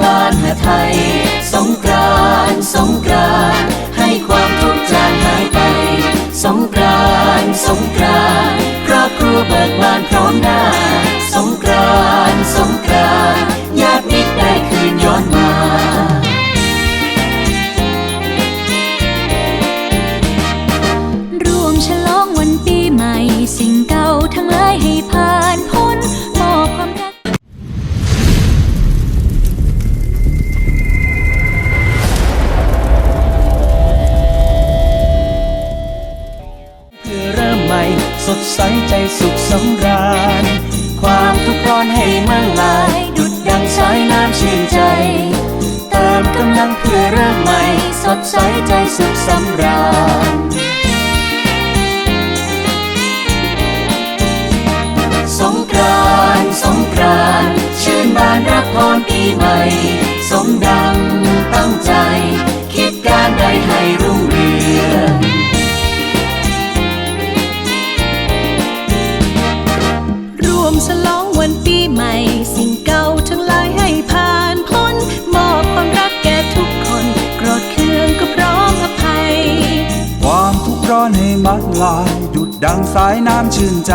บ้านหาไทย สงกรานต์สงกรานต์ให้ความทุกข์จางหายไป สงกรานต์สงกรานต์ครอบครัวเบิกบานพร้อมหน้า สดใสใจสุขสำราญ ความทุกข์ร้อนให้มันลาย ดุดดังสายน้ำชื่นใจ เติมกำลังเพื่อเริ่มใหม่ สดใสใจสุขสำราญ สงกรานสงกรานชื่นบานรับพรปีใหม่ สมดังตั้งใจ คิดการใดให้รุ่ง ดังสายน้ำชื่นใจ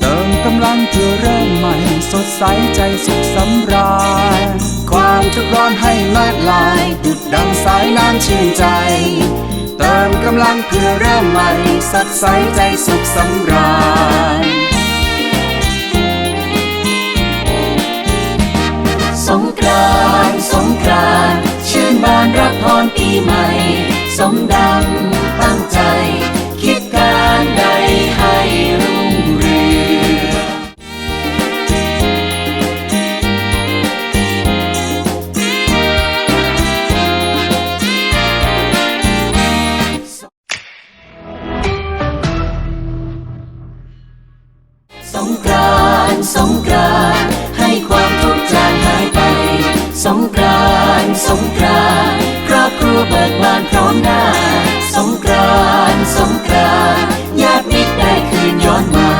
เติมกำลังเพื่อเริ่มใหม่ สดใสใจสุขสำราญความทุกร้อนให้มัดลายดุดดังสายน้ำชื่นใจ เติมกำลังเพื่อเริ่มใหม่ สดใสใจสุขสำราญสงกรานต์สงกรานต์ชื่นบานรับพร สงกรานต์ครอบครัวเบิกบานพร้อมหน้า สงกรานต์สงกรานต์ญาติมิตรได้คืนย้อนมา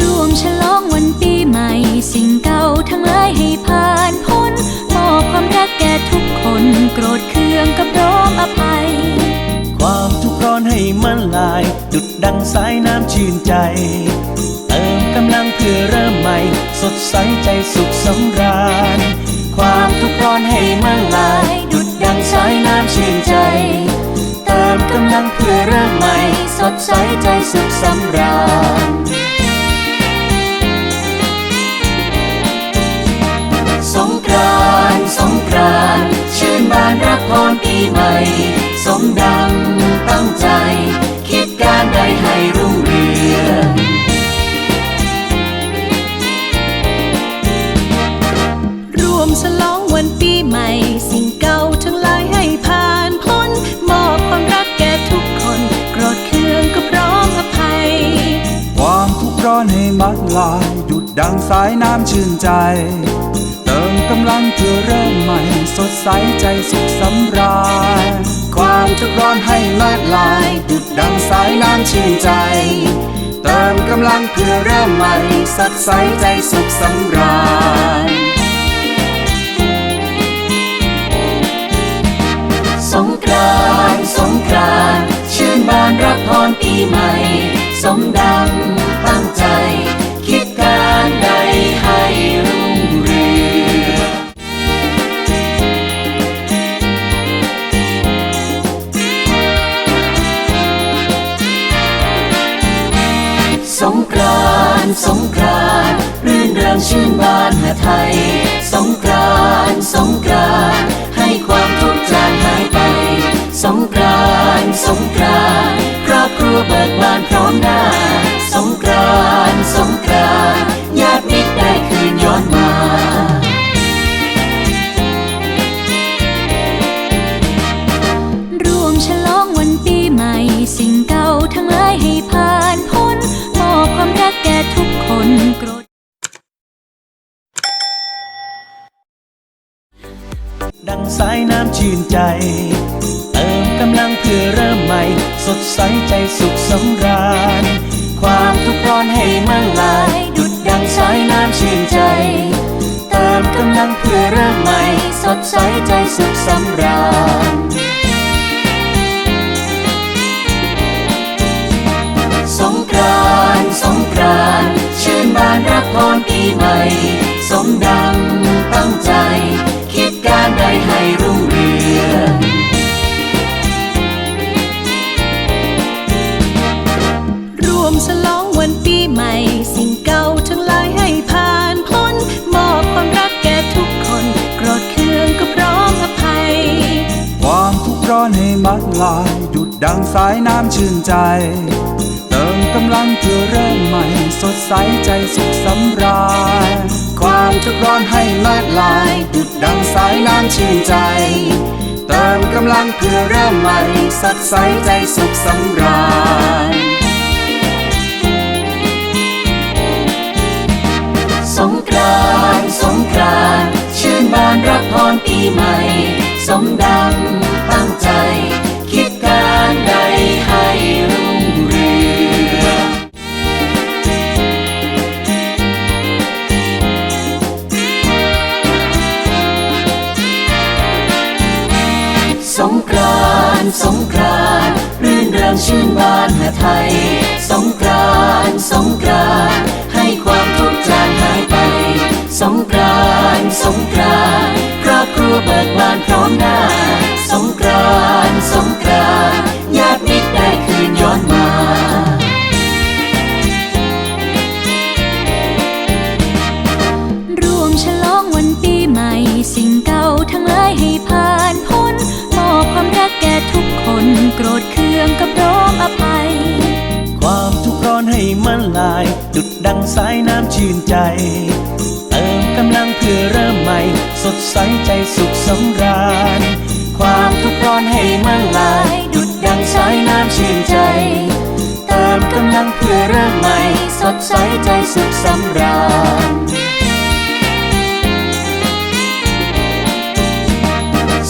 ร่วมฉลองวันปีใหม่สิ่งเก่าทั้งหลายให้ผ่านพ้น มอบความรักแก่ทุกคน โกรธเคืองก็พร้อมอภัย ความทุกข์ร้อนให้มันลาย ดุดดังสายน้ำชื่นใจ เติมกำลัง เพื่อเริ่มใหม่ สดใสใจสุขสำราญ ความทุกข์ร้อนให้มันลาย ดุดดังสายน้ำชื่นใจ เติมกำลังเพื่อเริ่มใหม่ สดใสใจสุขสำราญ สงกรานสงกรานชื่นบานรับพรปีใหม่ สมดังตั้งใจ คิดการใดให้รุ่งเรือง วมฉลองวันปีใหม่ สิ่งเก่าทั้งหลายให้ผ่านพ้น มอบความรักแก่ทุกคน โกรธเคืองก็พร้อมอภัย ความทุกข์ร้อนให้มัดลายดุดดังสายน้ำชื่นใจ เติมกำลังเพื่อเริ่มใหม่ สดใสใจสุขสำราญความทุกข์ร้อนให้มัดลายดุดดังสายน้ำชื่นใจเติมกำลังเพื่อเริ่มใหม่สดใสใจสุขสำราญ กรานสงกรานชื่นบานรับพรปีใหม่ สมดังตั้งใจ คิดการใดให้รุ่งเรืองสงกรานสงกรานรื่นเริงชื่นบานหาไทย สงกรานสง สงกรานต์สงกรานต์ครอบครัวเบิกบานพร้อมหน้า สงกรานต์สงกรานต์ญาติมิตรได้คืนย้อนมาร่วมฉลองวันปีใหม่ สิ่งเก่าทั้งหลายให้ผ่านพ้นมอบความรักแก่ทุกคนโกรธดังสายน้ำชื่นใจ พื่อเริ่มใหม่ สดใสใจสุขสำราญ ความทุกข์ร้อนให้มันลาย ดุดดังสายน้ำชื่นใจ เติมกำลังเพื่อเริ่มใหม่ สดใสใจสุขสำราญ สงกรานสงกรานชื่นบานรับพรปีใหม่ สมดังตั้งใจ คิดการใดให้ ร้อนให้มัดลายดุดดังสายน้ำชื่นใจ เติมกำลังเพื่อเริ่มใหม่ สดใสใจสุขสำราญความทุกข์ร้อนให้มัดลายดุดดังสายน้ำชื่นใจ เติมกำลังเพื่อเริ่มใหม่สดใสใจสุขสำราญสงกรานสงกรานชื่นบานรับพรปีใหม่ สมดังตั้งานต์สงกรานต์รื่นเริงชื่นบานหาไทย สงกรานต์สงกรานต์ให้ความทุกข์จางหายไป สงกรานต์สงกรานต์ครอบครัวเบิกบานพร้อม สายน้ำชื่นใจ เติมกำลังเพื่อเริ่มใหม่ สดใสใจสุขสำราญ ความทุกข์ร้อนให้มันลาย ดุดดังสายน้ำชื่นใจ เติมกำลังเพื่อเริ่มใหม่ สดใสใจสุขสำราญ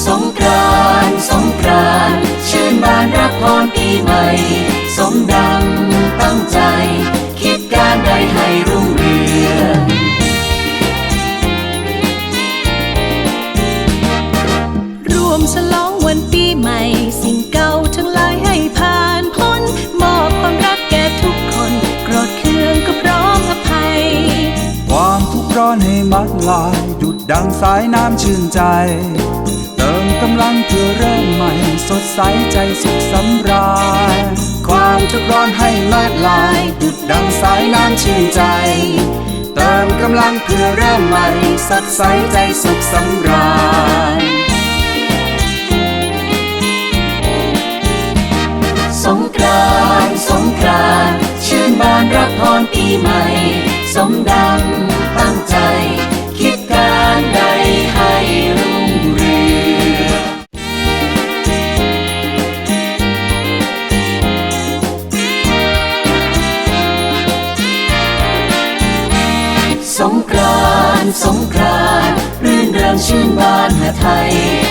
สงกรานสงกรานชื่นบานรับพรปีใหม่ สมดังตั้งใจ คิดารใดให้รุ่งเรืองรวมฉลองวันปีใหม่ สิ่งเก่าทั้งหลายให้ผ่านพ้น มอบความรักแก่ทุกคนโกรธเคืองก็พร้อมอภัย ความทุกข์ร้อนให้มัดลาย ดุดดังสายน้ำชื่นใจำลังเพื่อเริ่มใหม่ สดใสใจสุขสำราญความทุกข์ร้อนให้มัดลายดุดดังสายน้ำชื่นใจ เติมกำลังเพื่อเริ่มใหม่ สดใสใจสุขสำราญสงกรานสงกรานชื่นบานรับพรปีใหม่ สมดัง high